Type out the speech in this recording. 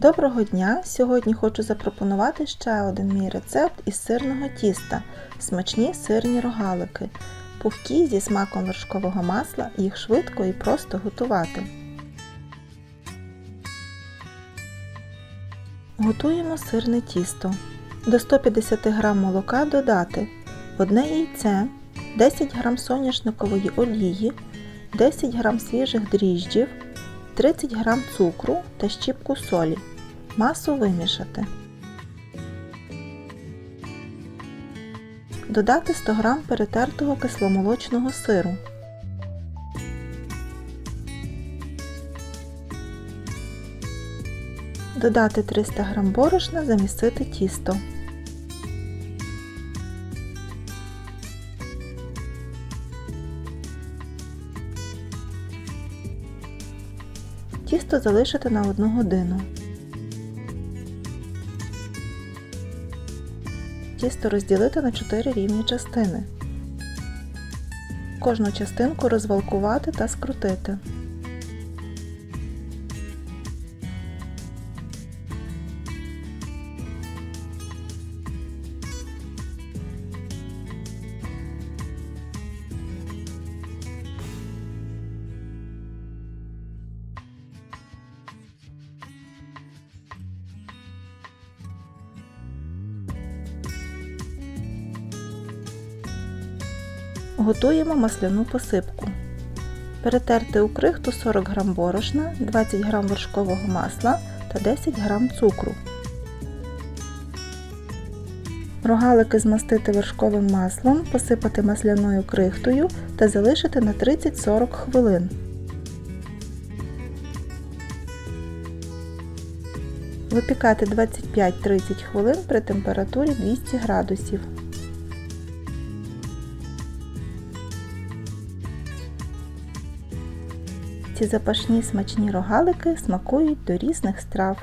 Доброго дня! Сьогодні хочу запропонувати ще один мій рецепт із сирного тіста смачні сирні рогалики. Пухкі зі смаком вершкового масла, їх швидко і просто готувати. Готуємо сирне тісто. До 150 г молока додати 1 яйце, 10 г соняшникової олії, 10 г свіжих дріжджів, 30 г цукру та щіпку солі. Масу вимішати. Додати 100 г перетертого кисломолочного сиру. Додати 300 г борошна, замісити тісто. Тісто залишити на 1 годину. Тісто розділити на 4 рівні частини. Кожну частинку розвалкувати та скрутити. Готуємо масляну посипку. Перетерти у крихту 40 г борошна, 20 г вершкового масла та 10 г цукру. Рогалики змастити вершковим маслом, посипати масляною крихтою та залишити на 30-40 хвилин. Випікати 25-30 хвилин при температурі 200 градусів. Ці запашні смачні рогалики смакують до різних страв.